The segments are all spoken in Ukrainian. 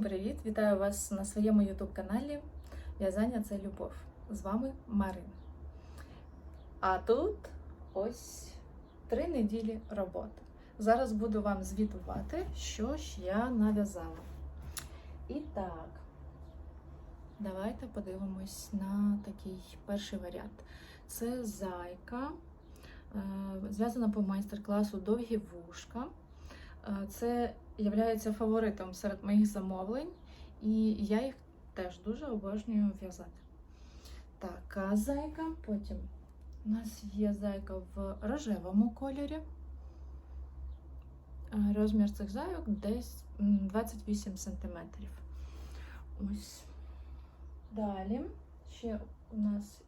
Всім привіт! Вітаю вас на своєму YouTube каналі В'язання це любов. З вами Марина. А тут ось три неділі роботи. Зараз буду вам звітувати, що ж я нав'язала. І так, давайте подивимось на такий перший варіант. Це зайка, е, зв'язана по майстер-класу довгі вушка. Е, Це є фаворитом серед моїх замовлень, і я їх теж дуже обожнюю в'язати. Така зайка. Потім у нас є зайка в рожевому кольорі. Е, Розмір цих зайок десь 28 см. Ось. Далі ще у нас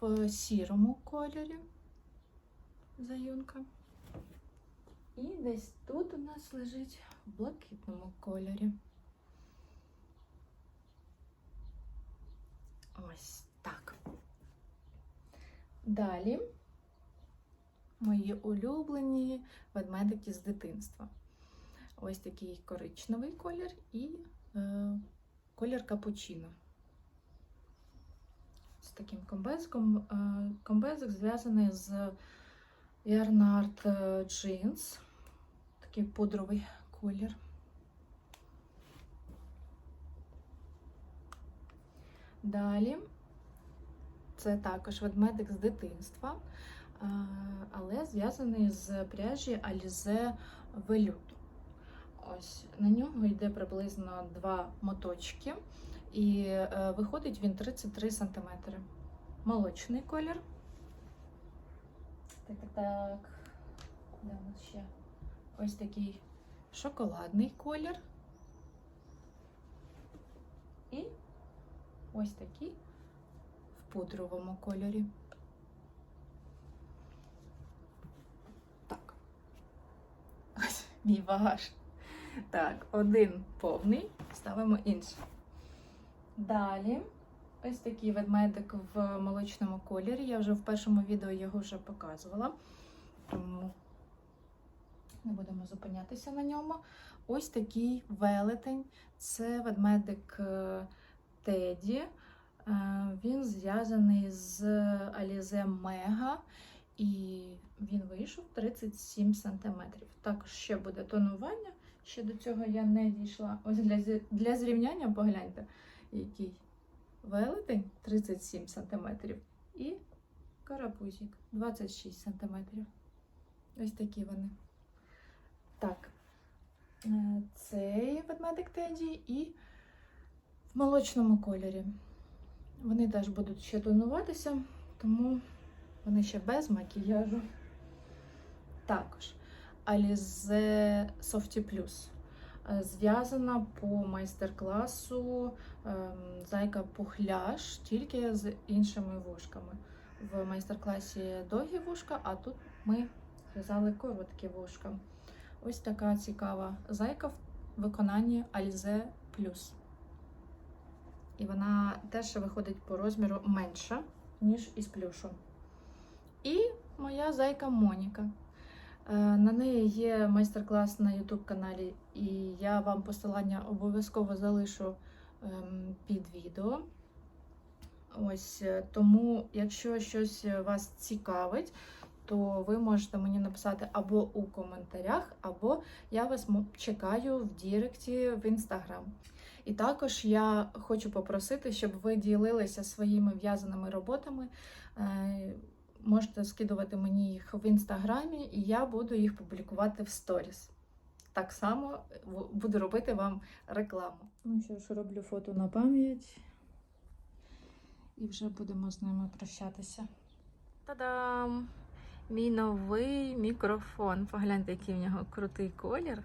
в сірому кольорі заюнка. І десь тут у нас лежить в блакитному кольорі. Ось так. Далі мої улюблені ведмедики з дитинства. Ось такий коричневий колір і е, колір капучино. З таким комбезиком. Е, комбезик зв'язаний з Ярнард Jeans. Такий пудровий колір. Далі це також ведмедик з дитинства, але зв'язаний з пряжі Alize Vellut. Ось на нього йде приблизно два моточки, і е, виходить він 33 см. Молочний колір. Так, так, так. Де у нас ще? Ось такий шоколадний колір. І ось такий в пудровому кольорі. Так. Ось мій багаж. Так, один повний, ставимо інший. Далі. Ось такий ведмедик в молочному кольорі. Я вже в першому відео його вже показувала, тому не будемо зупинятися на ньому. Ось такий велетень. Це ведмедик е, Теді. Е, Він зв'язаний з Alize Mega і він вийшов 37 см. Також ще буде тонування. Ще до цього я не дійшла. Ось для, для зрівняння погляньте, який велетень 37 см і карапузик 26 см. Ось такі вони. Так, е, цей ведмедик Теді і в молочному кольорі. Вони теж будуть ще тонуватися, тому вони ще без макіяжу. Також Alize Softy Plus. Е, Зв'язана по майстер-класу ем, зайка пухляш, тільки з іншими вушками. В майстер-класі довгі вушка, а тут ми в'язали короткі вушка. Ось така цікава зайка в виконанні Alize Plus. І вона теж виходить по розміру менша, ніж із плюшу. І моя зайка Моніка. Е, На неї є майстер-клас на YouTube каналі, і я вам посилання обов'язково залишу ем, під відео. Ось е, тому, якщо щось вас цікавить, то ви можете мені написати або у коментарях, або я вас чекаю в Діректі в інстаграм. І також я хочу попросити, щоб ви ділилися своїми в'язаними роботами. Е, Можете скидувати мені їх в інстаграмі, і я буду їх публікувати в сторіс. Так само буду робити вам рекламу. Ну що ж, роблю фото на пам'ять. І вже будемо з ними прощатися. Та-дам! Мій новий мікрофон. Погляньте, який в нього крутий колір.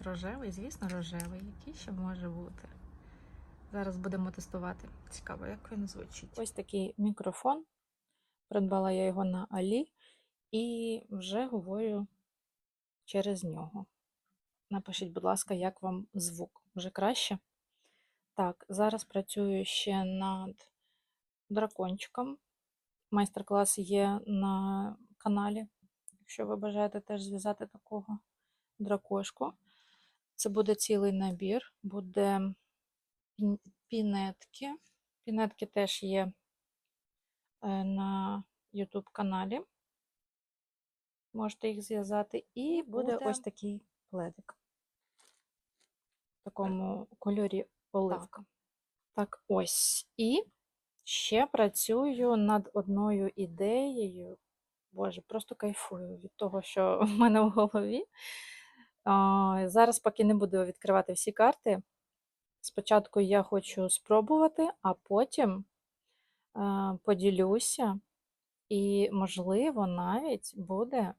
Рожевий, звісно, рожевий. Який ще може бути? Зараз будемо тестувати. Цікаво, як він звучить. Ось такий мікрофон. Придбала я його на Алі і вже говорю через нього. Напишіть, будь ласка, як вам звук? Вже краще? Так, зараз працюю ще над дракончиком. Майстер-клас є на каналі, якщо ви бажаєте теж зв'язати такого дракошку. Це буде цілий набір, буде пінетки. Пінетки теж є е, на YouTube каналі. Можете їх зв'язати. І буде буде- ось такий пледик. В такому кольорі оливка. Так, ось. І ще працюю над одною ідеєю. Боже, просто кайфую від того, що в мене в голові. А, зараз поки не буду відкривати всі карти. Спочатку я хочу спробувати, а потім е, поділюся, і, можливо, навіть буде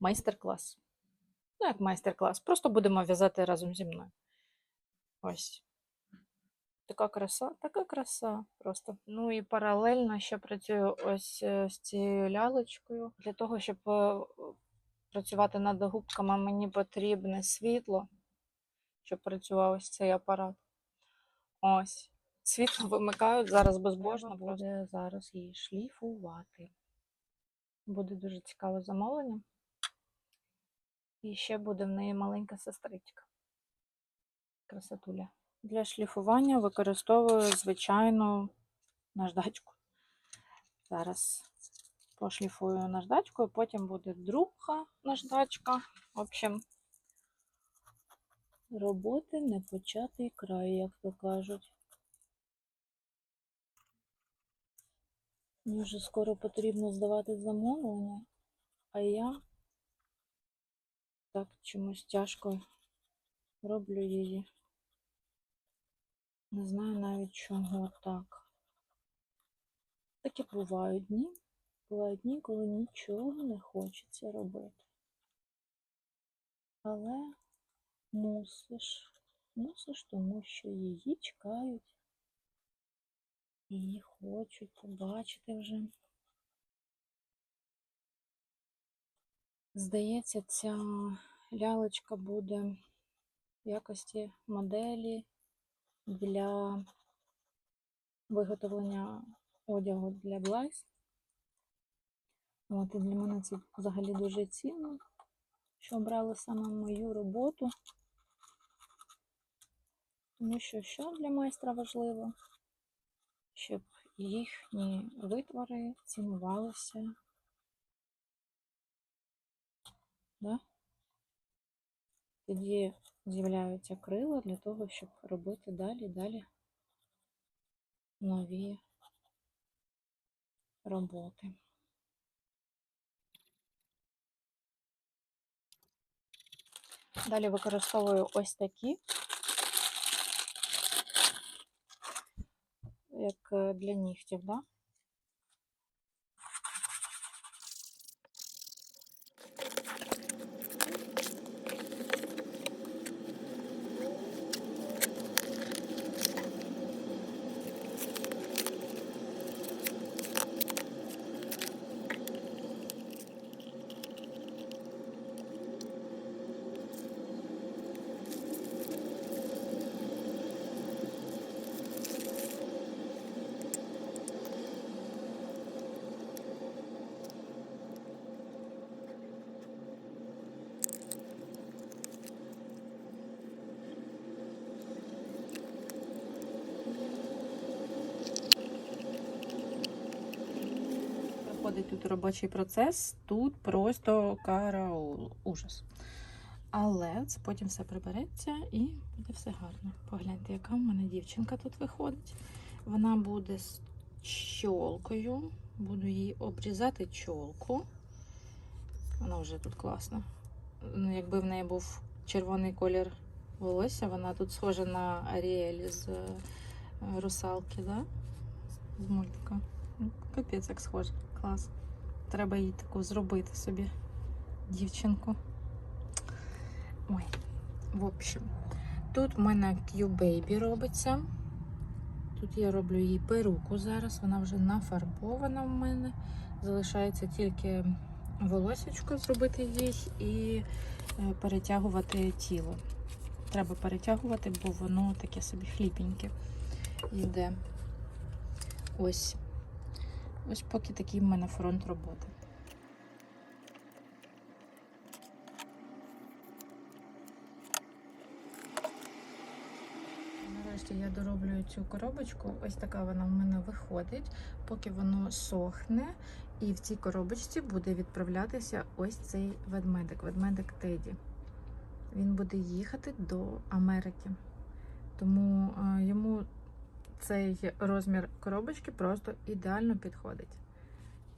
майстер-клас. Ну, як майстер-клас. Просто будемо в'язати разом зі мною. Ось. Така краса, така краса просто. Ну і паралельно ще працюю ось з цією лялечкою. Для того, щоб е, працювати над губками, мені потрібне світло, щоб працював ось цей апарат. Ось. Світло вимикають зараз безбожно, буде зараз її шліфувати. Буде дуже цікаве замовлення. І ще буде в неї маленька сестричка. Красотуля. Для шліфування використовую звичайну наждачку. Зараз пошліфую наждачкою, потім буде друга наждачка. В общем, роботи не початий край, як то кажуть. Мені вже скоро потрібно здавати замовлення, а я так чомусь тяжко роблю її. Не знаю навіть чого так. Такі бувають дні. Бувають дні, коли нічого не хочеться робити. Але мусиш, мусиш, тому що її чекають. Її хочуть побачити вже. Здається, ця лялечка буде в якості моделі для виготовлення одягу для Блайс. От, і для мене це взагалі дуже цінно, що обрали саме мою роботу. Тому що що для майстра важливо? Щоб їхні витвори цінувалися. Да? Тоді з'являються крила для того, щоб робити далі, далі нові роботи. Далі використовую ось такі, як для нігтів, да? Проходить тут робочий процес, тут просто караул, ужас. Але це потім все прибереться і буде все гарно. Погляньте, яка в мене дівчинка тут виходить. Вона буде з чолкою. Буду їй обрізати чолку. Вона вже тут класна. Ну, якби в неї був червоний колір волосся, вона тут схожа на Аріель з е, русалки, да? з мультика. Капець, як схоже. Клас. Треба їй таку зробити собі дівчинку. Ой, в общем, тут в мене Q-Baby робиться. Тут я роблю їй перуку зараз, вона вже нафарбована в мене. Залишається тільки волосечко зробити їй і е, перетягувати тіло. Треба перетягувати, бо воно таке собі хліпеньке йде. Ось. Ось поки такий в мене фронт роботи. Нарешті я дороблю цю коробочку. Ось така вона в мене виходить, поки воно сохне, і в цій коробочці буде відправлятися ось цей ведмедик, ведмедик Теді. Він буде їхати до Америки. Тому е, йому цей розмір коробочки просто ідеально підходить.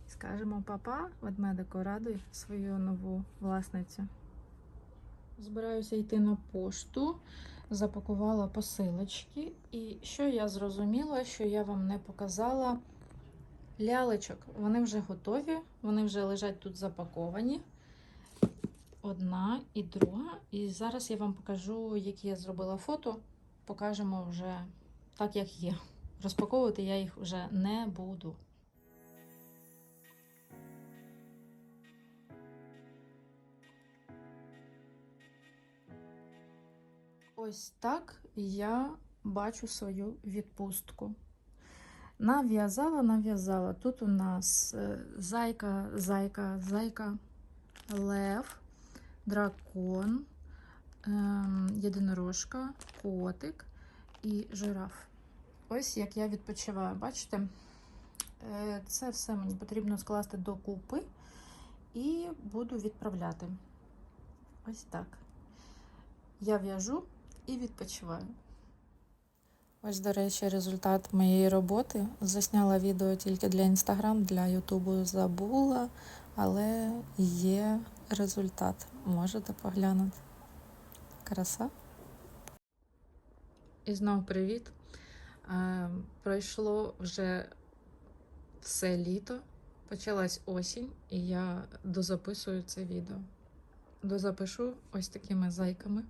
Скажемо папа, ведмедику, радуй свою нову власницю. Збираюся йти на пошту, запакувала посилочки. І що я зрозуміла, що я вам не показала лялечок. Вони вже готові, вони вже лежать тут запаковані. Одна і друга. І зараз я вам покажу, які я зробила фото. Покажемо вже так, як є. Розпаковувати я їх вже не буду. Ось так я бачу свою відпустку. Нав'язала, нав'язала. Тут у нас е, зайка, зайка, зайка, лев, дракон, ем, єдинорожка, котик і жираф. Ось як я відпочиваю. Бачите? Е, Це все мені потрібно скласти докупи і буду відправляти. Ось так. Я в'яжу і відпочиваю. Ось, до речі, результат моєї роботи. Засняла відео тільки для інстаграм, для Ютубу забула, але є результат. Можете поглянути. Краса. І знову привіт. Е, Пройшло вже все літо, почалась осінь, і я дозаписую це відео. Дозапишу ось такими зайками.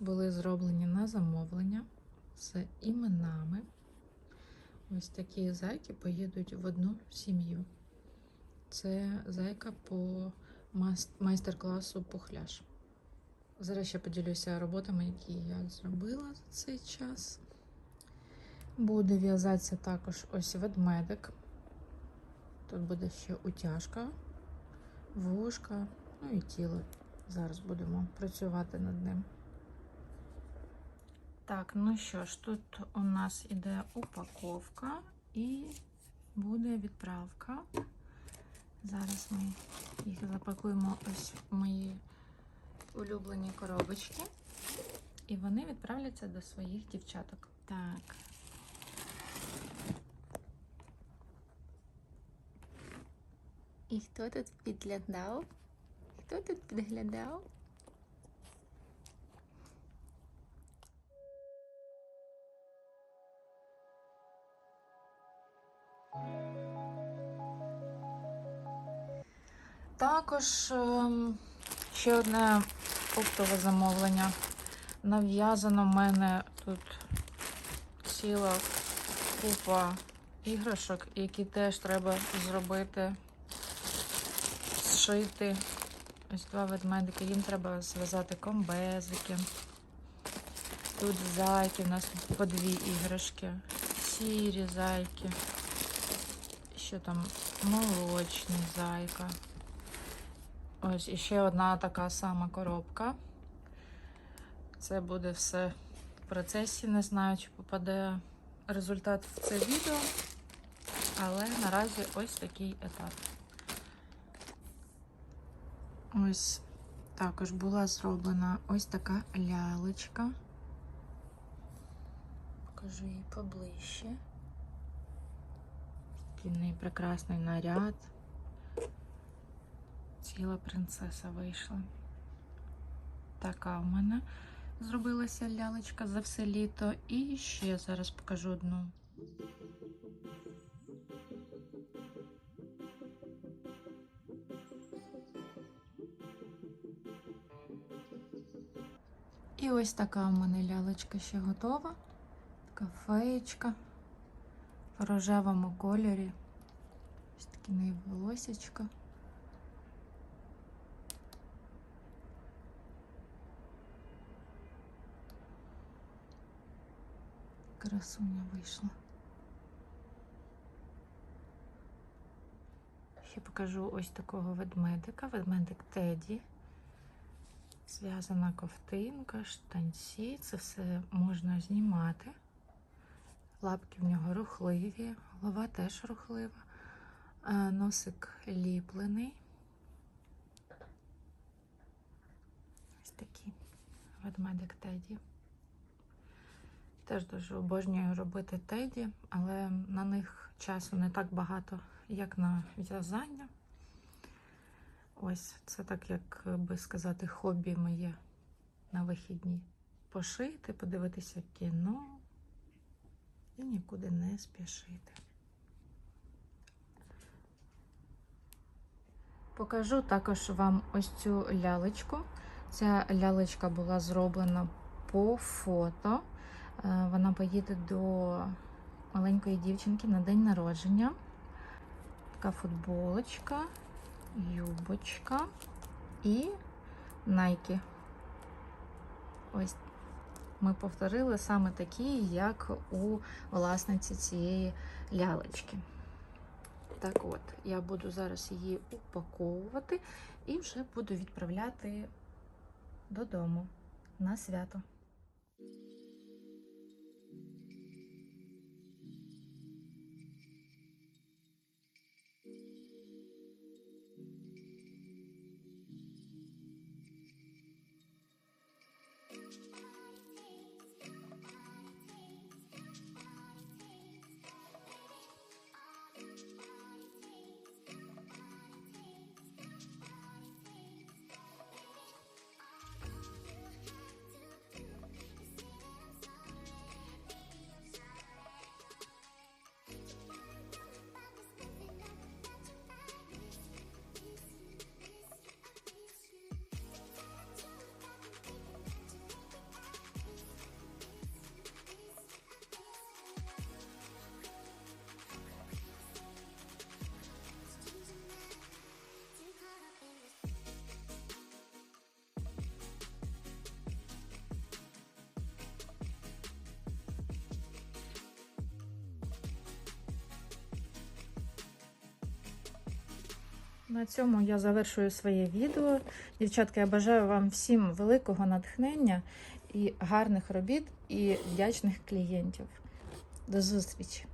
Були зроблені на замовлення з іменами. Ось такі зайки поїдуть в одну сім'ю. Це зайка по майстер-класу пухляш. Зараз ще поділюся роботами, які я зробила за цей час. Буде в'язатися також ось ведмедик. Тут буде ще утяжка, вушка, ну і тіло. Зараз будемо працювати над ним. Так, ну що ж, тут у нас іде упаковка і буде відправка. Зараз ми їх запакуємо ось в мої улюблені коробочки. І вони відправляться до своїх дівчаток. Так. І хто тут підглядав? Хто тут підглядав? Також ем, ще одне оптове замовлення. Нав'язано в мене тут ціла купа іграшок, які теж треба зробити, зшити. Ось два ведмедики. Їм треба зв'язати комбезики. Тут зайки, у нас по дві іграшки, сірі зайки. Що там молочний зайка. Ось іще одна така сама коробка. Це буде все в процесі. Не знаю, чи попаде результат в це відео, але наразі ось такий етап. Ось також була зроблена ось така лялечка. Покажу її поближче. Такий прекрасний наряд. Ціла принцеса вийшла. Така в мене зробилася лялечка за все літо. І ще зараз покажу одну. І ось така у мене лялечка ще готова. Така феєчка в рожевому кольорі. Ось такі в неї волосечка. Красуня вийшла. Ще покажу ось такого ведмедика, ведмедик Теді. Зв'язана ковтинка, штанці. Це все можна знімати. Лапки в нього рухливі, голова теж рухлива, е, носик ліплений. Ось такий ведмедик Теді. Теж дуже обожнюю робити теді, але на них часу не так багато, як на в'язання. Ось це так, як би сказати, хобі моє на вихідні. Пошити, подивитися кіно і нікуди не спішити. Покажу також вам ось цю лялечку. Ця лялечка була зроблена по фото. Е, Вона поїде до маленької дівчинки на день народження. Така футболочка, юбочка і найки. Ось ми повторили саме такі, як у власниці цієї лялечки. Так от, я буду зараз її упаковувати і вже буду відправляти додому на свято. На цьому я завершую своє відео. Дівчатки, я бажаю вам всім великого натхнення і гарних робіт, і вдячних клієнтів. До зустрічі!